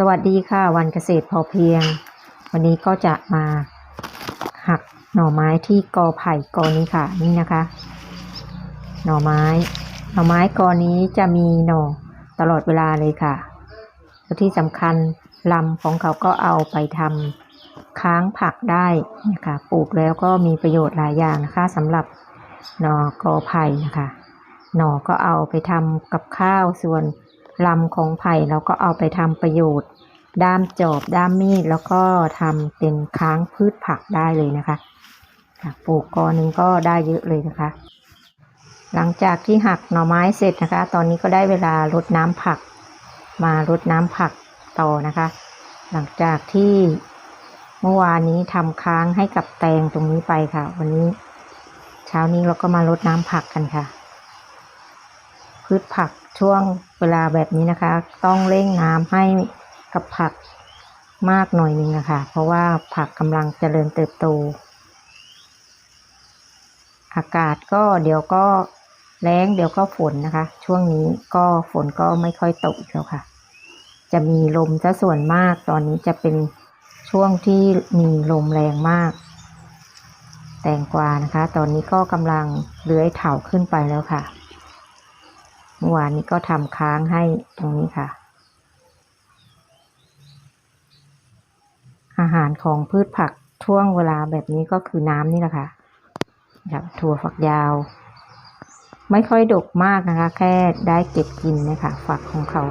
สวัสดีค่ะวันเกษตรพอเพียง วันนี้ก็จะมาหักหน่อไม้ที่กอไผ่กอนี้ค่ะ นี่นะคะ หน่อไม้ หน่อไม้กอนี้จะมีหน่อตลอดเวลาเลยค่ะแล้วที่สำคัญลำของเขาก็เอาไปทำค้างผักได้นะคะปลูกแล้วก็มีประโยชน์หลายอย่างนะคะสำหรับหน่อกอไผ่นะคะ หน่อก็เอาไปทำกับข้าวส่วน ลำของไผ่เราก็เอาไปทำประโยชน์ ด้ามจอบด้ามมีดแล้วก็ทำเป็นค้างพืชผักได้เลยนะคะปลูกกอหนึ่งก็ได้เยอะเลยนะคะ หลังจากที่หักหน่อไม้เสร็จนะคะ ตอนนี้ก็ได้เวลารดน้ำผัก มารดน้ำผักต่อนะคะ หลังจากที่เมื่อวานนี้ทำค้างให้กับแตงตรงนี้ไปค่ะ วันนี้เช้านี้เราก็มารดน้ำผักกันค่ะ พืชผักช่วงเวลาแบบนี้นะคะ ต้องเร่งน้ำให้กับผักมากหน่อยนึงนะคะ เพราะว่าผักกำลังเจริญเติบโต อากาศก็เดี๋ยวก็แล้งเดี๋ยวก็ฝนนะคะ ช่วงนี้ก็ฝนก็ไม่ค่อยตกอีกแล้วค่ะ จะมีลมซะส่วนมากตอนนี้จะเป็นช่วงที่มีลมแรงมาก แตงกวานะคะ ตอนนี้ก็กำลังเลื้อยเถาขึ้นไปแล้วค่ะ เมื่อวานนี้ก็ทำค้างให้ตรงนี้ค่ะ อาหารของพืชผักช่วงเวลาแบบนี้ก็คือน้ำนี่แหละค่ะครับถั่วฝักยาว ไม่ค่อยดกมากนะคะ แค่ได้เก็บกินนะคะฝักของเขา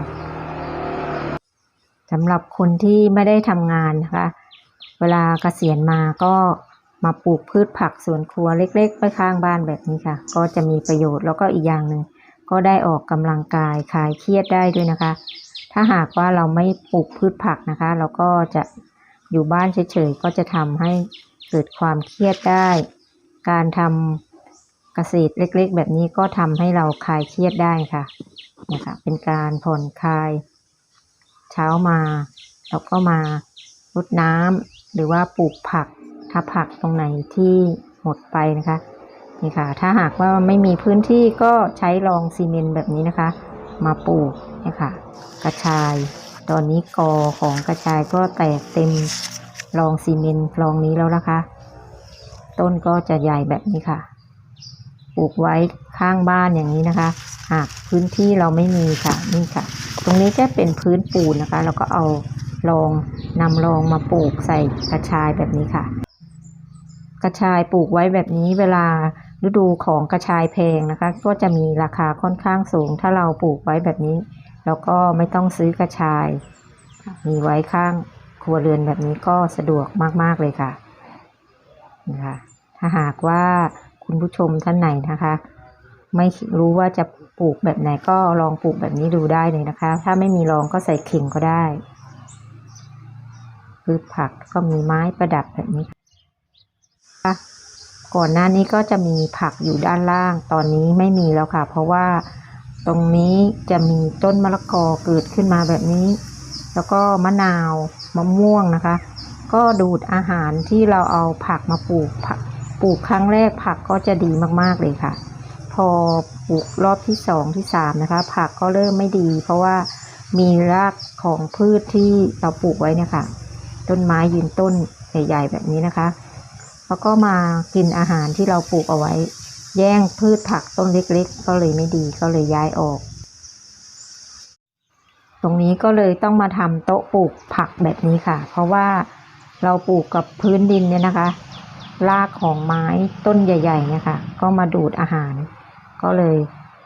สำหรับคนที่ไม่ได้ทำงานนะคะ เวลาเกษียณมาก็มาปลูกพืชผักสวนครัวเล็ก ๆไว้ข้างบ้านแบบนี้ค่ะ ก็จะมีประโยชน์แล้วก็อีกอย่างหนึ่ง ก็ได้ออกกำลังกายคลายเครียดได้ด้วยนะคะ ถ้าหากว่าเราไม่ปลูกพืชผักนะคะ เราก็จะอยู่บ้านเฉยๆก็จะทำให้เกิดความเครียดได้ การทำเกษตรเล็กๆ แบบนี้ก็ทำให้เราคลายเครียดได้ค่ะนะคะเป็นการผ่อนคลาย เช้ามาเราก็มารดน้ำหรือว่าปลูกผัก ถ้าผักตรงไหนที่หมดไปนะคะ นี่ค่ะ ถ้าหากว่าไม่มีพื้นที่ก็ใช้รองซีเมนต์แบบนี้นะคะ มาปลูกนี่ค่ะ กระชาย ตอนนี้กอของกระชายก็แตกเต็มรองซีเมนต์รองนี้แล้วนะคะ ต้นก็จะใหญ่แบบนี้ค่ะ ปลูกไว้ข้างบ้านอย่างนี้นะคะ หากพื้นที่เราไม่มีค่ะนี่ค่ะ ตรงนี้จะเป็นพื้นปูนนะคะเราก็เอารองนำรองมาปลูกใส่กระชายแบบนี้ค่ะ กระชายปลูกไว้แบบนี้เวลา ฤดูของกระชายแพงนะคะ ก็จะมีราคาค่อนข้างสูง ถ้าเราปลูกไว้แบบนี้ แล้วก็ไม่ต้องซื้อกระชาย มีไว้ข้างครัวเรือนแบบนี้ก็สะดวกมาก ๆ เลยค่ะนะคะถ้าหากว่าคุณผู้ชมท่านไหนนะคะ ไม่รู้ว่าจะปลูกแบบไหนก็ลองปลูกแบบนี้ดูได้เลยนะคะ ถ้าไม่มีรองก็ใส่เข่งก็ได้พืชผักก็มีไม้ประดับแบบนี้ ก่อนหน้านี้ก็จะมีผักอยู่ด้านล่าง ตอนนี้ไม่มีแล้วค่ะ เพราะว่าตรงนี้จะมีต้นมะละกอเกิดขึ้นมาแบบนี้ แล้วก็มะนาวมะม่วงนะคะ ก็ดูดอาหารที่เราเอาผักมาปลูกผักปลูกครั้งแรกผักก็จะดีมากๆเลยค่ะ พอปลูกรอบที่สองที่สามนะคะ ผักก็เริ่มไม่ดี เพราะว่ามีรากของพืชที่เราปลูกไว้เนี่ยค่ะต้นไม้ยืนต้นใหญ่ๆแบบนี้นะคะ แล้วก็มากินอาหารที่เราปลูกเอาไว้ แย่งพืชผักต้นเล็กๆ ก็เลยไม่ดีก็เลยย้ายออก ตรงนี้ก็เลยต้องมาทำโต๊ะปลูกผักแบบนี้ค่ะ เพราะว่าเราปลูกกับพื้นดินเนี่ยนะคะรากของไม้ต้นใหญ่ๆเนี่ยค่ะก็มาดูดอาหาร ก็เลย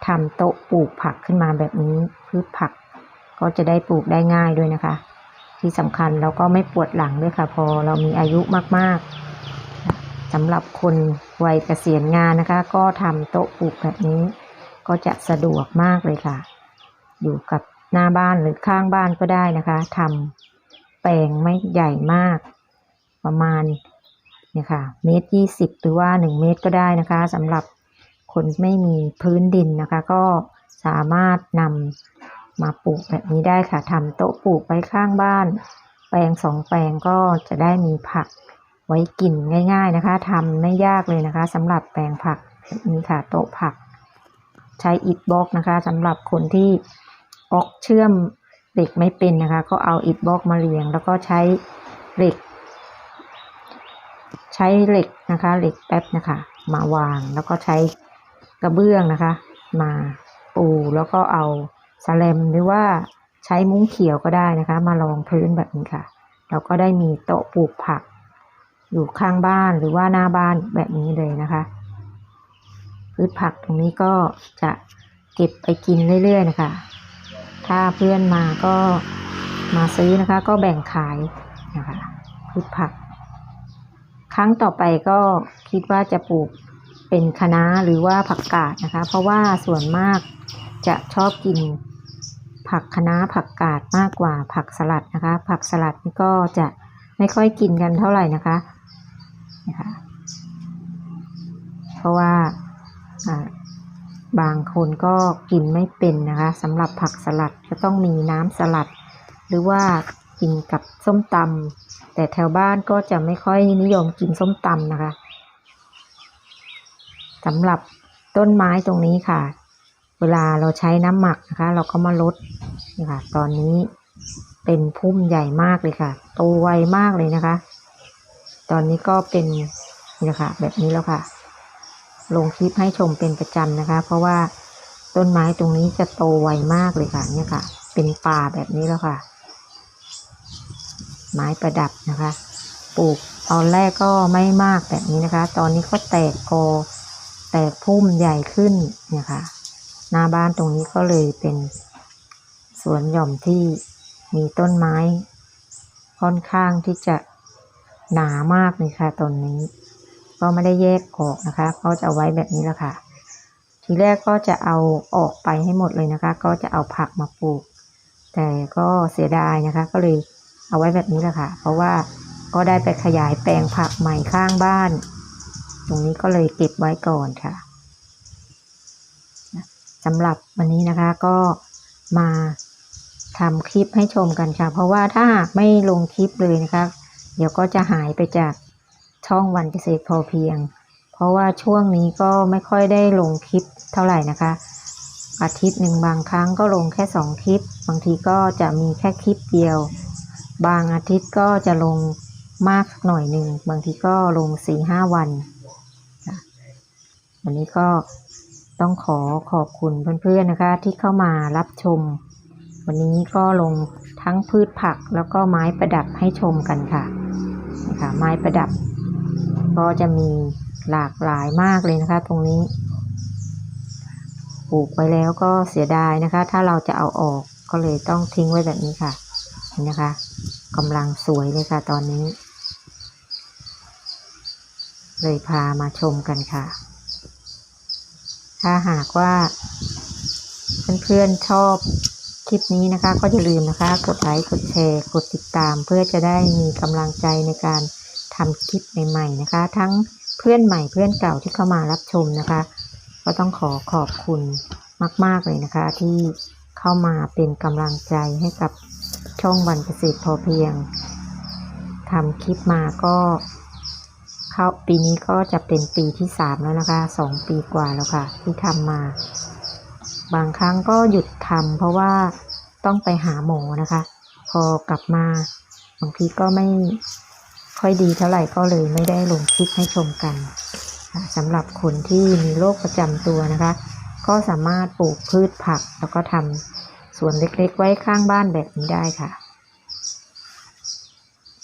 ทำโต๊ะปลูกผักขึ้นมาแบบนี้พืชผักก็จะได้ปลูกได้ง่ายด้วยนะคะ ที่สำคัญเราก็ไม่ปวดหลังด้วยค่ะ พอเรามีอายุมากๆ สำหรับคนวัยเกษียณงานนะคะ ก็ทำโต๊ะปลูกแบบนี้ ก็จะสะดวกมากเลยค่ะ อยู่กับหน้าบ้านหรือข้างบ้านก็ได้นะคะทำแปลงไม่ใหญ่มาก ประมาณเนี่ยค่ะเมตรยี่สิบหรือว่าหนึ่งเมตรก็ได้นะคะสำหรับคนไม่มีพื้นดินนะคะ ก็สามารถนำมาปลูกแบบนี้ได้ค่ะทำโต๊ะปลูกไว้ข้างบ้าน แปลงสองแปลงก็จะได้มีผัก ไว้กินง่าย ๆนะคะทำไม่ยากเลยนะคะสำหรับแปลงผักแบบนี้ค่ะโต๊ะผัก ใช้อิฐบล็อกนะคะสำหรับคนที่ออกเชื่อมเหล็กไม่เป็นนะคะ ก็เอาอิฐบล็อกมาเรียง แล้วก็ใช้เหล็ก ใช้เหล็กนะคะเหล็กแป๊บนะคะ มาวางแล้วก็ใช้กระเบื้องนะคะ มาปูแล้วก็เอาสแลมหรือว่าใช้มุ้งเขียวก็ได้นะคะ มารองพื้นแบบนี้ค่ะ เราก็ได้มีโต๊ะปลูกผัก อยู่ข้างบ้านหรือว่าหน้าบ้านแบบนี้เลยนะคะ พืชผักตรงนี้ก็จะเก็บไปกินเรื่อยๆนะคะ ถ้าเพื่อนมาก็มาซื้อนะคะ ก็แบ่งขายนะคะพืชผัก ครั้งต่อไปก็คิดว่าจะปลูกเป็นคะน้าหรือว่าผักกาดนะคะ เพราะว่าส่วนมากจะชอบกินผักคะน้าผักกาดมากกว่าผักสลัดนะคะ ผักสลัดนี่ก็จะไม่ค่อยกินกันเท่าไหร่นะคะนะคะ เพราะว่าบางคนก็กินไม่เป็นนะคะสำหรับผักสลัดจะต้องมีน้ำสลัด หรือว่ากินกับส้มตำแต่แถวบ้านก็จะไม่ค่อยนิยมกินส้มตำนะคะสำหรับต้นไม้ตรงนี้ค่ะ เวลาเราใช้น้ำหมักนะคะ เราก็มาลดนี่ค่ะ ตอนนี้เป็นพุ่มใหญ่มากเลยค่ะ โตไวมากเลยนะคะ ตอนนี้ก็เป็นนี่แหละคะแบบนี้แล้วค่ะ ลงคลิปให้ชมเป็นประจำนะคะ เพราะว่าต้นไม้ตรงนี้จะโตไวมากเลยค่ะ เนี่ยค่ะ เป็นป่าแบบนี้แล้วค่ะ ไม้ประดับนะคะ ปลูกตอนแรกก็ไม่มากแบบนี้นะคะ ตอนนี้ก็แตกกอแตกพุ่มใหญ่ขึ้นเนี่ยค่ะ หน้าบ้านตรงนี้ก็เลยเป็นสวนหย่อมที่มีต้นไม้ค่อนข้างที่จะหนามากเลยค่ะตอนนี้ ก็ไม่ได้แยกออกนะคะ ก็จะเอาไว้แบบนี้แหละค่ะ ทีแรกก็จะเอาออกไปให้หมดเลยนะคะ ก็จะเอาผักมาปลูก แต่ก็เสียดายนะคะ ก็เลยเอาไว้แบบนี้แหละค่ะ เพราะว่าก็ได้ไปขยายแปลงผักใหม่ข้างบ้าน ตรงนี้ก็เลยเก็บไว้ก่อนค่ะสำหรับวันนี้นะคะก็มาทำคลิปให้ชมกันค่ะ เพราะว่าถ้าหากไม่ลงคลิปเลยนะคะ เดี๋ยวก็จะหายไปจาก ช่องวันเกษตรพอเพียง เพราะว่าช่วงนี้ก็ไม่ค่อยได้ลงคลิปเท่าไหร่นะคะ อาทิตย์หนึ่งบางครั้งก็ลงแค่สองคลิป บางทีก็จะมีแค่คลิปเดียว บางอาทิตย์ก็จะลงมากหน่อยหนึ่งบางทีก็ลงสี่ห้าวันวันนี้ก็ต้องขอขอบคุณเพื่อนๆนะคะที่เข้ามารับชม วันนี้ก็ลงทั้งพืชผักแล้วก็ไม้ประดับให้ชมกันค่ะนะคะไม้ประดับ ก็จะมีหลากหลายมากเลยนะคะ ตรงนี้ปลูกไว้แล้วก็เสียดายนะคะ ถ้าเราจะเอาออกก็เลยต้องทิ้งไว้แบบนี้ค่ะเห็นนะคะกำลังสวยเลยค่ะตอนนี้ เลยพามาชมกันค่ะ ถ้าหากว่าเพื่อนๆชอบคลิปนี้นะคะ ก็อย่าลืมนะคะ กดไลค์กดแชร์ กดติดตาม เพื่อจะได้มีกำลังใจในการ ทำคลิปใหม่ๆนะคะ ทั้งเพื่อนใหม่เพื่อนเก่าที่เข้ามารับชมนะคะ ก็ต้องขอขอบคุณมาก ๆ เลยนะคะ ที่เข้ามาเป็นกำลังใจให้กับช่องวันเกษตรพอเพียงทำคลิปมาก็เข้าปีนี้ก็จะเป็นปีที่สามแล้วนะคะสองปีกว่าแล้วค่ะ ที่ทำมา บางครั้งก็หยุดทำเพราะว่าต้องไปหาหมอนะคะ พอกลับมาบางทีก็ไม่ ค่อยดีเท่าไหร่ก็เลยไม่ได้ลงคลิปให้ชมกันสำหรับคนที่มีโรคประจำตัวนะคะ ก็สามารถปลูกพืชผักแล้วก็ทำสวนเล็กๆ ไว้ข้างบ้านแบบนี้ได้ค่ะ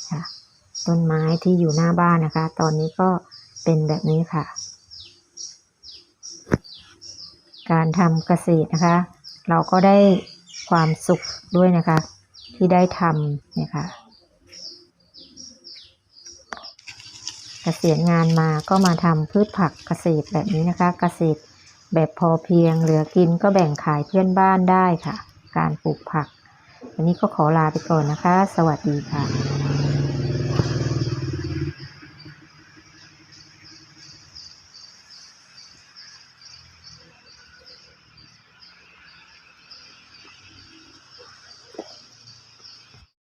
ค่ะ ต้นไม้ที่อยู่หน้าบ้านนะคะ ตอนนี้ก็เป็นแบบนี้ค่ะ การทำเกษตรนะคะ เราก็ได้ความสุขด้วยนะคะ ที่ได้ทำเนี่ยค่ะ กษียณงานมาก็มาทำพืชผักเกษตรแบบนี้นะคะ เกษตรแบบพอเพียงเหลือกินก็แบ่งขายเพื่อนบ้านได้ค่ะ การปลูกผัก วันนี้ก็ขอลาไปก่อนนะคะ สวัสดีค่ะ